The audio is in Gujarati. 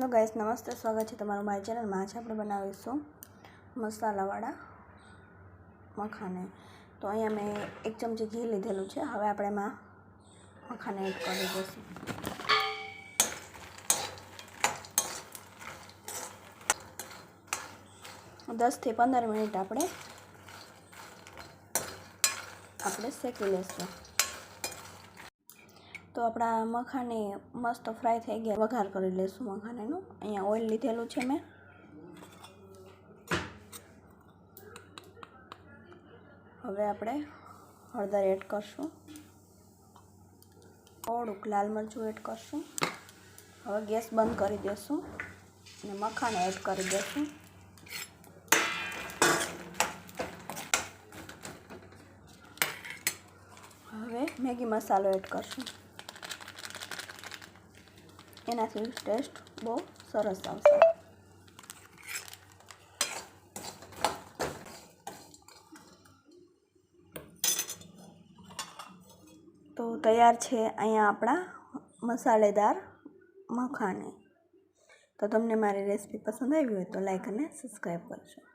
હેલો ગાઈસ, નમસ્તે, સ્વાગત છે તમારું મારી ચેનલમાં. આજે આપણે બનાવીશું મસાલાવાળા મખાને. તો અહીંયા મેં એક ચમચી ઘી લીધેલું છે. હવે આપણે એમાં મખાને એડ કરી દઈશું. દસથી પંદર મિનિટ આપણે આપણે શેકી લઈશું તો આપણા મખાને મસ્ત ફ્રાય થઈ ગયા. વઘાર કરી લઈશું મખાનેનું. અહીંયા ઓઇલ લીધેલું છે મેં. હવે આપણે હળદર એડ કરશું. થોડુંક લાલ મરચું એડ કરશું. હવે ગેસ બંધ કરી દઈશું અને મખાને એડ કરી દઈશું હવે મેગી મસાલો એડ કરશું. એનાથી ટેસ્ટ બહુ સરસ આવશે. તો તૈયાર છે અહીંયા આપણા મસાલેદાર મખાને. તો તમને મારી રેસીપી પસંદ આવી હોય તો લાઈક અને સબસ્ક્રાઈબ કરજો.